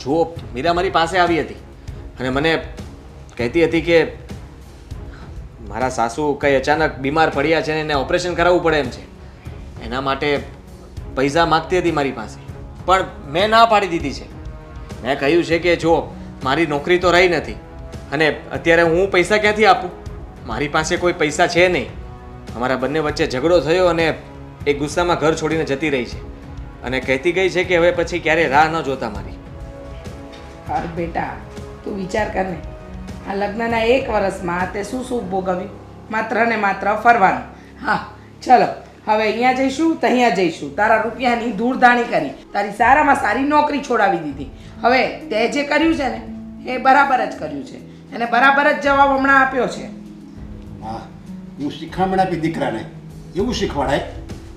જુઓ, મીરા મારી પાસે આવી હતી અને મને કહેતી હતી કે મારા સાસુ કંઈ અચાનક બીમાર પડ્યા છે ને એને ઓપરેશન કરાવવું પડે એમ છે. એના માટે પૈસા માગતી હતી મારી પાસે, પણ મેં ના પાડી દીધી છે. મેં કહ્યું છે કે જો મારી નોકરી તો રહી નથી અને અત્યારે હું પૈસા ક્યાંથી આપું? મારી પાસે કોઈ પૈસા છે નહીં. અમારા બંને વચ્ચે ઝઘડો થયો અને એ ગુસ્સામાં ઘર છોડીને જતી રહી છે. અને કહેતી ગઈ છે કે હવે પછી ક્યારે રાહ ન જોતા મારી. હા, બેટા, તું વિચાર કર ને. આ લગ્નના એક વર્ષમાં તે શું શું ભોગવ્યું? માત્ર ને માત્ર ફરવાનું. હા, ચલો, હવે અહીંયા જઈશું તો અહીંયા જઈશું. તારા રૂપિયાની ધૂળધાણી કરી. તારી સારામાં સારી નોકરી છોડાવી દીધી. હવે તે જે કર્યું છે ને, એ બરાબર જ કર્યું છે. એને બરાબર જ જવાબ હમણાં આપ્યો છે. હા, હું શીખામણ આપી દીકરાને. એવું શીખવાડાય?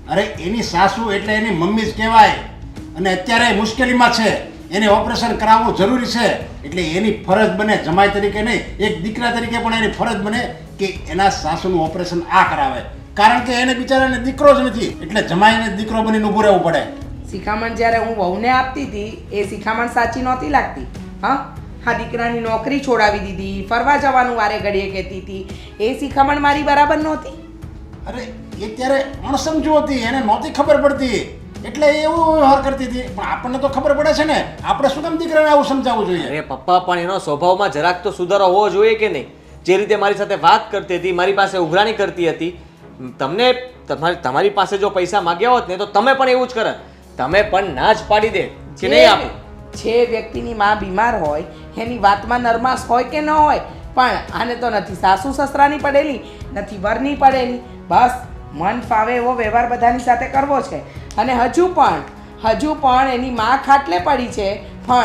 અરે, એની સાસુ એટલે એની મમ્મી જ કહેવાય. અને અત્યારે મુશ્કેલીમાં છે. એને ઓપરેશન કરાવવું જરૂરી છે. એટલે એની ફરજ બને જમાઈ તરીકે નહીં એક દીકરા તરીકે પણ એની ફરજ બને કે એના સાસુનું ઓપરેશન આ કરાવે. કારણ કે એને બિચારાને દીકરો જ નથી એટલે જમાઈને દીકરો બનીને ઊભું રહેવું પડે. શિખામણ જ્યારે હું વહુને આપતી હતી એ શિખામણ સાચી નહોતી લાગતી. હા? હા દીકરાની નોકરી છોડાવી દીધી ફરવા જવાનું વારે ઘડીએ કહેતી હતી. એ શિખામણ મારી બરાબર નહોતી? અરે એ ત્યારે અણસમજુ હતી એને નહોતી ખબર પડતી. એટલે એવું વ્યવહાર કરતી હતી. પણ આપણને તો ખબર પડે છે ને આપણે શું કામ દીકરાને આવું સમજાવવું જોઈએ? અરે પપ્પા પણ એનો સ્વભાવમાં જરાક તો સુધારો હોવો જોઈએ કે નહીં? જે રીતે મારી સાથે વાત કરતી હતી મારી પાસે ઉઘરાણી કરતી હતી તમને તમારી તમારી પાસે જો પૈસા માગ્યા હોત ને તો તમે પણ એવું જ કરત. તમે પણ ના જ પાડી દે કે નહીં આપો? જે વ્યક્તિની માં બીમાર હોય એની વાતમાં નરમાશ હોય કે ન હોય પણ આને તો નથી સાસુ સસરાની પડેલી નથી વરની પડેલી બસ. મન ફાવે એવો વ્યવહાર બધાની સાથે કરવો છે. અને હજુ પણ હજુ પણ એની માં ખાટલે પડી છે. પણ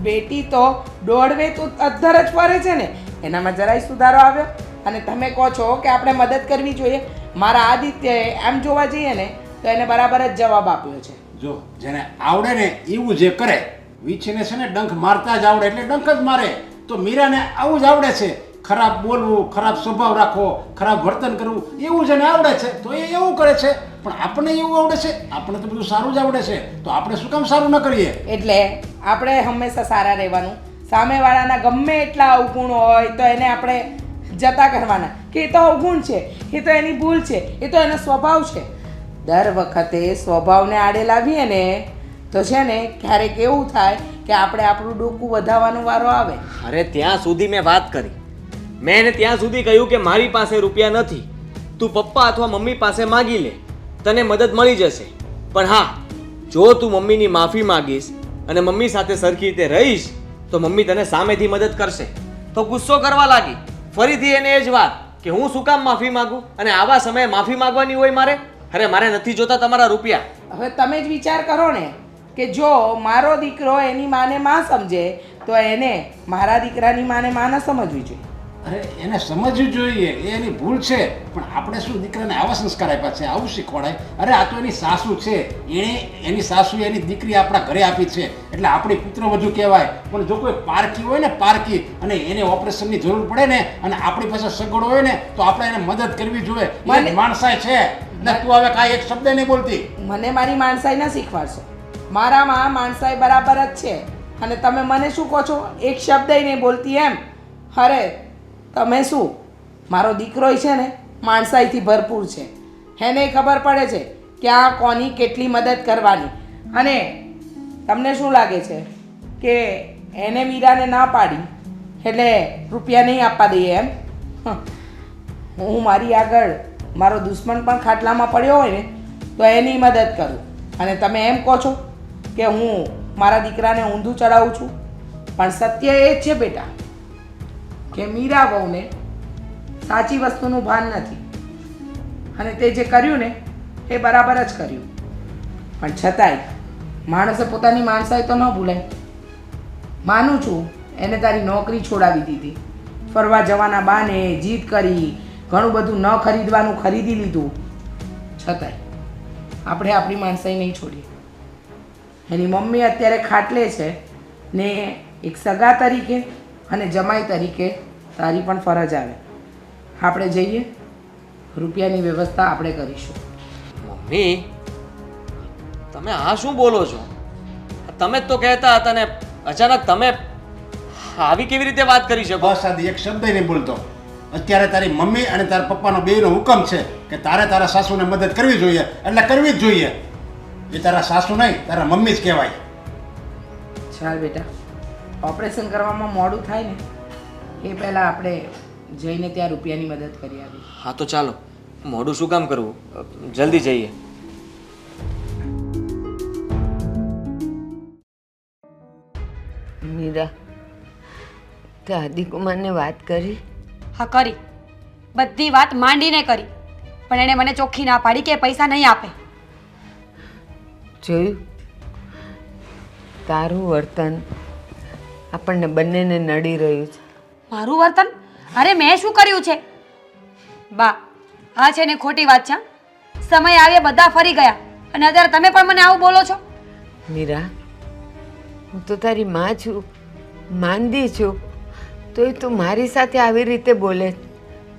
બેટી તો દોડવે તો અધ્ધર જ ફરે છે ને. એનામાં જરાય સુધારો આવ્યો. અને તમે કહો છો કે આપણે મદદ કરવી જોઈએ. મારા આદિત્યએ એમ જોવા જઈએ ને, તો એને બરાબર જ જવાબ આપ્યો છે. જો, જેને આવડે ને એવું જે કરે, વીછીને છે ને ડંખ મારતા જ આવડે, એટલે ડંખ જ મારે. તો મીરાને આવું જ આવડે છે. ખરાબ બોલવું ખરાબ સ્વભાવ રાખવો ખરાબ વર્તન કરવું એવું જેને આવડે છે. તો એ એવું કરે છે. પણ આપણને એવું આવડે છે? આપણને તો બધું સારું જ આવડે છે. તો આપણે શું કામ સારું ન કરીએ? એટલે આપણે હંમેશા સારા રહેવાનું. સામેવાળાના ગમે એટલા અવગુણ હોય તો એને આપણે જતા કરવાના. કે એ તો અવગુણ છે. એ તો એની ભૂલ છે. એ તો એનો સ્વભાવ છે. દર વખતે સ્વભાવને આડે લાવીએ ને તો છે ને ક્યારેક એવું થાય કે આપણે આપણું ડોકું વધારવાનો વારો આવે. અરે ત્યાં સુધી મેં વાત કરી. મેં એને ત્યાં સુધી કહ્યું કે મારી પાસે રૂપિયા નથી. તું પપ્પા અથવા મમ્મી પાસે માગી લે. તને મદદ મળી જશે. પણ હા, જો તું મમ્મીની માફી માગીશ અને મમ્મી સાથે સરખી રીતે રહીશ, તો મમ્મી તને સામેથી મદદ કરશે. તો ગુસ્સો કરવા લાગી. ફરીથી એને એ જ વાત કે હું શું કામ માફી માગું અને આવા સમયે માફી માગવાની હોય મારે? અરે, મારે નથી જોતા તમારા રૂપિયા. હવે તમે જ વિચાર કરો ને કે જો મારો દીકરો એની માને માં સમજે, તો એને મારા દીકરાની માને માં ન સમજવી જોઈએ. અરે એને સમજવું જોઈએ. એ એની ભૂલ છે. પણ આપણે શું દીકરાને આવા સંસ્કાર આપ્યા છે? આવું શીખવાડાય? અરે આ તો એની સાસુ છે. એણે એની સાસુ એની દીકરી આપણા ઘરે આપી છે. એટલે આપણી પુત્રવધુ કહેવાય. પણ જો કોઈ પારકી હોય ને પારકી અને એને ઓપરેશનની જરૂર પડે ને અને આપણી પાસે સગવડ હોય ને તો આપણે એને મદદ કરવી જોઈએ. માણસાઈ છે. ને તું હવે કાંઈ એક શબ્દ નહીં બોલતી. મને મારી માણસાઈ ના શીખવાડશો. મારામાં માણસાઈ બરાબર જ છે. અને તમે મને શું કહો છો? એક શબ્દ નહીં બોલતી એમ. અરે તમે શું? મારો દીકરો છે ને માણસાઈથી ભરપૂર છે. એને ખબર પડે છે કે આ કોની કેટલી મદદ કરવાની. અને તમને શું લાગે છે કે એને મીરાને ના પાડી, એટલે રૂપિયા નહીં આપવા દઈએ એમ? હં. મારી આગળ મારો દુશ્મન પણ ખાટલામાં પડ્યો હોય ને, તો એની મદદ કરું. અને તમે એમ કહો છો કે હું મારા દીકરાને ઊંધું ચડાવું છું. પણ સત્ય એ જ છે બેટા. કે મીરા વહુને સાચી વસ્તુનું ભાન નથી. અને તે જે કર્યું ને, એ બરાબર જ કર્યું. પણ છતાંય, માણસે પોતાની માણસાઈ તો ન ભૂલાય. માનું છું, એને તારી નોકરી છોડાવી દીધી. ફરવા જવાના બાને જીદ કરી, ઘણું બધું ન ખરીદવાનું ખરીદી લીધું. છતાંય, આપણે આપણી માણસાઈ નહીં છોડીએ. એની મમ્મી અત્યારે ખાટલે છે ને, એક સગા તરીકે અને જમાઈ તરીકે તારી પણ ફરજ આવે. આપણે જઈએ રૂપિયાની વ્યવસ્થા આપણે કરીશું. મમ્મી તમે આ શું બોલો છો? તમે જ તો કહેતા હતા ને અચાનક તમે આવી કેવી રીતે વાત કરી શકો? બસ આદિ એક શબ્દ નહીં બોલતો. અત્યારે તારી મમ્મી અને તારા પપ્પાનો બેયનો હુકમ છે કે તારે તારા સાસુને મદદ કરવી જોઈએ એટલે કરવી જ જોઈએ. એ તારા સાસુ નહીં તારા મમ્મી જ કહેવાય. ચાલ બેટા. ઓપરેશન કરવામાં મોડું થાય ને એ પહેલાં આપણે જઈને ત્યાં રૂપિયાની મદદ કરી આવી હા તો ચાલો. મોડું શું કામ કરવું? જલ્દી જઈએ. મીરા તે આદિકુમારને વાત કરી? હા કરી. બધી વાત માંડીને કરી. પણ એણે મને ચોખ્ખી ના પાડી કે પૈસા નહીં આપે. જોયું? તારું વર્તન આપણને બંનેને નડી રહ્યું છે. મારું વર્તન? અરે મેં શું કર્યું છે? બા આ છે ને ખોટી વાત છે સમય આવ્યા બધા ફરી ગયા. અને અત્યારે તમે પણ મને આવું બોલો છો? મીરા હું તો તારી માં છું માંદી છું. તોય તું મારી સાથે આવી રીતે બોલે.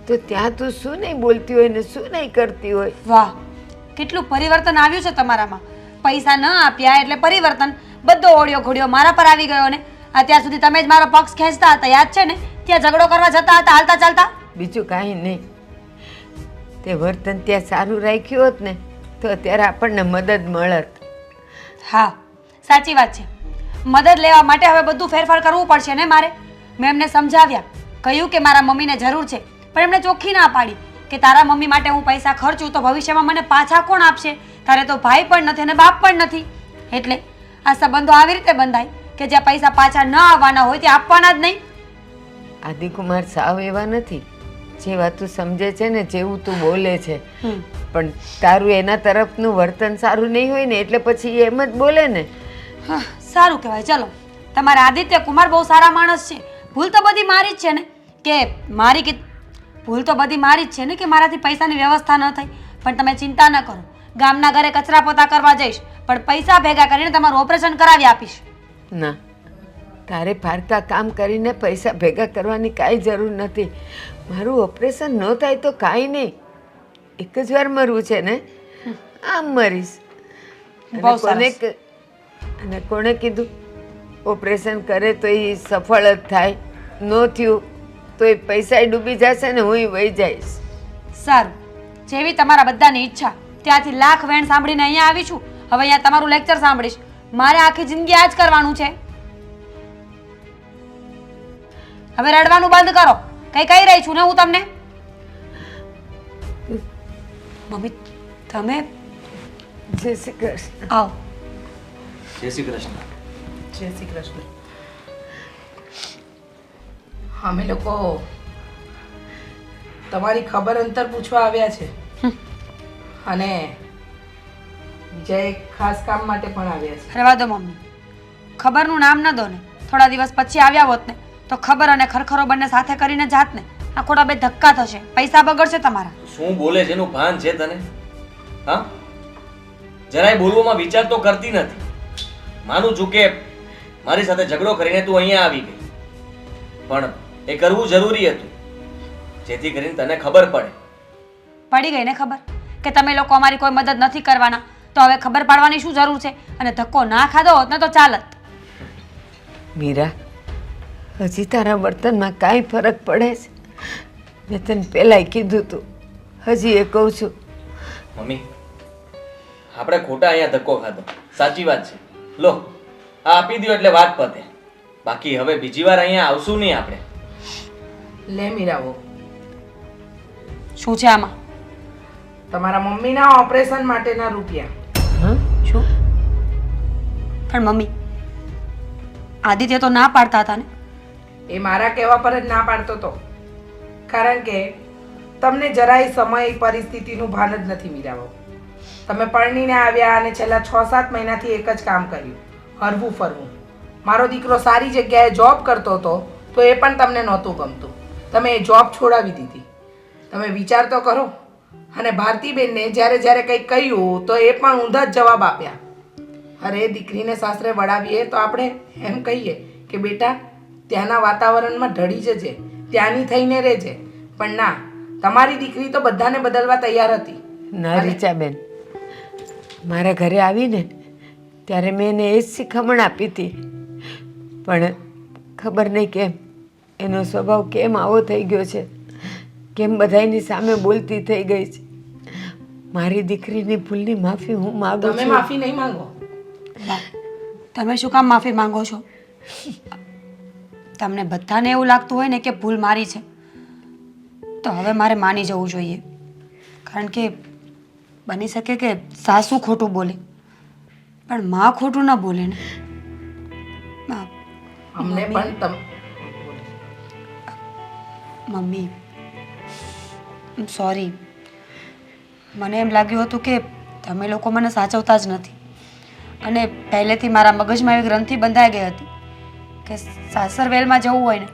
તો ત્યાં તું શું નહીં બોલતી હોય ને શું નહીં કરતી હોય? વાહ કેટલું પરિવર્તન આવ્યું છે તમારામાં. પૈસા ન આપ્યા એટલે પરિવર્તન. બધો ઓડિયો ઘોડિયો મારા પર આવી ગયો ને. અત્યાર સુધી તમે જ મારો પક્ષ ખેંચતા હતા યાદ છે ને? ત્યાં ઝઘડો કરવા જતા હતા હાલતા ચાલતા? બીજું કાંઈ નહીં. તે વર્તન ત્યાં સારું રાખ્યું હોત ને તો અત્યારે આપણને મદદ મળત. હા સાચી વાત છે. મદદ લેવા માટે હવે બધું ફેરફાર કરવું પડશે ને મારે? મેં એમને સમજાવ્યા કહ્યું કે મારા મમ્મીને જરૂર છે પણ એમણે ચોખ્ખી ના પાડી કે તારા મમ્મી માટે હું પૈસા ખર્ચું તો ભવિષ્યમાં મને પાછા કોણ આપશે? તારે તો ભાઈ પણ નથી અને બાપ પણ નથી. એટલે આ સંબંધો આવી રીતે બંધાય. કે જ્યાં પૈસા પાછા ન આવવાના હોય તે આપવાના જ નહીં. આદિકુમાર સાવ એવા નથી. જે વાત તું સમજે છે ને જેવું તું બોલે છે. પણ તારું એના તરફનું વર્તન સારું નહીં હોય ને એટલે પછી એમ જ બોલે ને. હા, સારું કહેવાય. ચલો તમારા આદિત્ય કુમાર બહુ સારા માણસ છે. ભૂલ તો બધી મારી જ છે ને કે મારી કે ભૂલ તો બધી મારી જ છે ને કે મારાથી પૈસાની વ્યવસ્થા ન થઈ. પણ તમે ચિંતા ન કરો. ગામના ઘરે કચરા પોતા કરવા જઈશ પણ પૈસા ભેગા કરીને તમારું ઓપરેશન કરાવી આપીશ. ના તારે ભારતા કામ કરીને પૈસા ભેગા કરવાની કાંઈ જરૂર નથી. મારું ઓપરેશન ન થાય તો કાંઈ નહીં. એક જ વાર મરવું છે ને? આમ મરીશ. કોને અને કોણે કીધું ઓપરેશન કરે તો એ સફળ જ થાય. ન થયું તો એ પૈસા ડૂબી જશે ને હું વહી જઈશ. સારું. જેવી તમારા બધાની ઈચ્છા ત્યાંથી લાખ વેણ સાંભળીને અહીંયા આવી છું. હવે અહીંયા તમારું લેક્ચર સાંભળીશ. મારે આખી જિંદગી આ જ કરવાનું છે. હવે રડવાનું બંધ કરો. કઈ કહી રહી છું ને હું તમને? મમ્મી તમે? જય શ્રી કૃષ્ણ. આવો. જય શ્રી કૃષ્ણ. જય શ્રી કૃષ્ણ. અમે લોકો તમારી ખબર અંતર પૂછવા આવ્યા છે. અને એક ખાસ કામ માટે પણ આવ્યા છે. રહેવા દો મમ્મી. ખબરનું નામ ન દો ને. થોડા દિવસ પછી આવ્યા હોત ને તો ખબર અને ખરખરો બંને સાથે કરીને જાત ને. આ ખોટા બે ધક્કા થશે. પૈસા બગડશે તમારા. શું બોલે છે એનું ભાન છે તને? હા? જરાય બોલવામાં વિચાર તો કરતી નથી. માનું છું કે મારી સાથે ઝઘડો કરીને તું અહીંયા આવી ગઈ. પણ એ કરવું જરૂરી હતું. જેથી કરીને તને ખબર પડે. પડી ગઈ ને ખબર? કે તમે લોકો અમારી કોઈ મદદ નથી કરવાના. તો હવે ખબર પાડવાની શું જરૂર છે? અને ધક્કો ના ખાધો હોત ને તો ચાલત. મીરા હજી તારા વર્તનમાં કાંઈ ફરક પડે છે? મેં તને પહેલાંય કીધું તું. હજી એ કહું છું. મમ્મી આપણે ખોટા અહીંયા ધક્કો ખાધો. સાચી વાત છે. લો આ આપી દો એટલે વાત પતે. બાકી હવે બીજી વાર અહીંયા આવશું નહીં આપણે. લે મીરાઓ શું છે આમાં? તમારા મમ્મીના ઓપરેશન માટેના રૂપિયા. પણ મમ્મી, આદિત્ય તો ના પાડતા હતા ને? એ મારા કહેવા પર જ ના પાડતો હતો કારણ કે તમને જરાય સમય પરિસ્થિતિનું ભાન જ નથી મીરાવો તમે પરણીને આવ્યા અને છેલ્લા છ સાત મહિનાથી એક જ કામ કર્યું, હરવું ફરવું. મારો દીકરો સારી જગ્યાએ જોબ કરતો હતો, તો એ પણ તમને નહોતું ગમતું. તમે એ જોબ છોડાવી દીધી. તમે વિચાર તો કરો. અને ભારતીબેનને જ્યારે જ્યારે કંઈક કહ્યું, તો એ પણ ઊંધા જ જવાબ આપ્યા. અરે દીકરીને સાસરે વળાવીએ તો આપણે એમ કહીએ કે બેટા ત્યાંના વાતાવરણમાં ઢળી જજે ત્યાંની થઈને રહેજે. પણ ના તમારી દીકરી તો બધાને બદલવા તૈયાર હતી. ના રીચાબેન મારા ઘરે આવીને ત્યારે મેં એને એ જ શીખમણ આપી હતી. પણ ખબર નહીં કેમ એનો સ્વભાવ કેમ આવો થઈ ગયો છે કેમ બધાયની સામે બોલતી થઈ ગઈ છે. મારી દીકરીની ભૂલની માફી હું માગું તમે માફી નહીં માંગો. તમે શું કામ માફી માંગો છો? તમને બધાને એવું લાગતું હોય ને કે ભૂલ મારી છે તો હવે મારે માની જવું જોઈએ. કારણ કે બની શકે કે સાસુ ખોટું બોલે પણ માં ખોટું ન બોલે ને. અમને પણ મમ્મી સોરી મને એમ લાગ્યું હતું કે તમે લોકો મને સાચવતા જ નથી. અને પહેલેથી મારા મગજમાં એવી ગ્રંથિ બંધાઈ ગઈ હતી કે સાસરવેલમાં જવું હોય ને,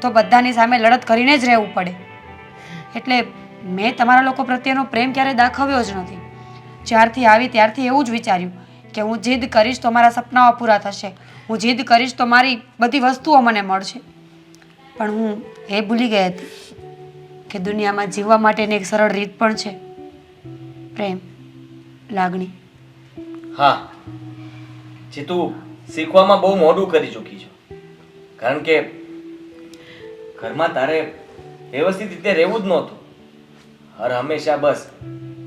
તો બધાની સામે લડત કરીને જ રહેવું પડે. એટલે મેં તમારા લોકો પ્રત્યેનો પ્રેમ ક્યારેય દાખવ્યો જ નથી. જ્યારથી આવી ત્યારથી એવું જ વિચાર્યું કે હું જીદ કરીશ તો મારા સપનાઓ પૂરા થશે. હું જીદ કરીશ તો મારી બધી વસ્તુઓ મને મળશે. પણ હું એ ભૂલી ગઈ હતી કે દુનિયામાં જીવવા માટેની એક સરળ રીત પણ છે. પ્રેમ, લાગણી. હા. જે તું શીખવામાં બહુ મોડું કરી ચૂકી છો. કારણ કે ઘરમાં તારે વ્યવસ્થિત રીતે રહેવું જ નહોતું. હર હંમેશા બસ,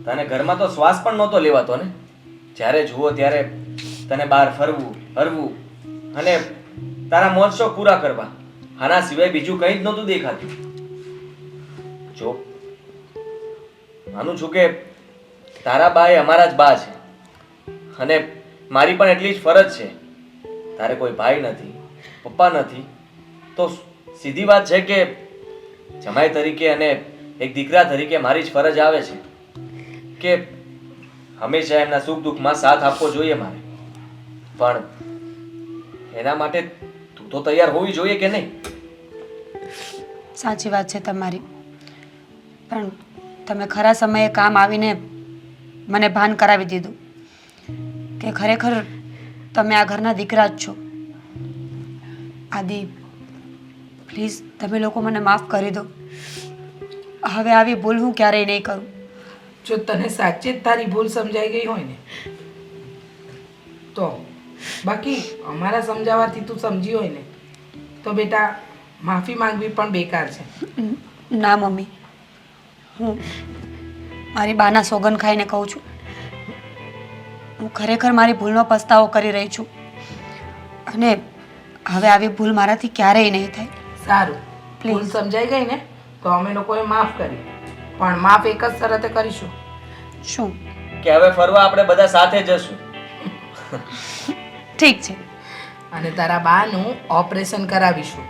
તને ઘરમાં તો શ્વાસ પણ નહોતો લેવાતો ને? જ્યારે જુઓ ત્યારે તને બહાર ફરવું, હરવું અને તારા મોજશોખ પૂરા કરવા. આના સિવાય બીજું કંઈ જ નહોતું દેખાતું. જો, માનું છું કે તારા બા એ અમારા જ બા છે. અને મારી પણ એટલી જ ફરજ છે. તારે કોઈ ભાઈ નથી, પપ્પા નથી, તો સીધી વાત છે કે જમાઈ તરીકે અને એક દીકરા તરીકે મારી જ ફરજ આવે છે. કે હંમેશા એમના સુખ દુઃખમાં સાથ આપવો જોઈએ મારે. પણ એના માટે તું તો તૈયાર હોવી જોઈએ કે નહીં? સાચી વાત છે તમારી. પણ તમે ખરા સમયે કામ આવીને મને ભાન કરાવી દીધું. કે ખરેખર તમે આ ઘરના દીકરા જ છો. આદિ પ્લીઝ તમે લોકો મને માફ કરી દો. હવે આવી ભૂલ હું ક્યારેય નહીં કરું. જો તને સાચે જ તારી ભૂલ સમજાઈ ગઈ હોય ને તો બાકી અમારા સમજાવવાથી તું સમજી હોય ને તો બેટા માફી માંગવી પણ બેકાર છે. ના મમ્મી હું મારી બાના સોગન ખાઈને કહું છું. હું ખરેખર મારી ભૂલનો પસ્તાવો કરી રહી છું. અને હવે આવી ભૂલ મારાથી ક્યારેય નહીં થાય. સારું. ભૂલ સમજાઈ ગઈ ને તો અમે લોકોએ માફ કરી. પણ માફ એક જ શરતે કરીશું. શું? કે હવે ફરવા આપણે બધા સાથે જશું. ઠીક છે. અને તારા બાનું ઓપરેશન કરાવીશું.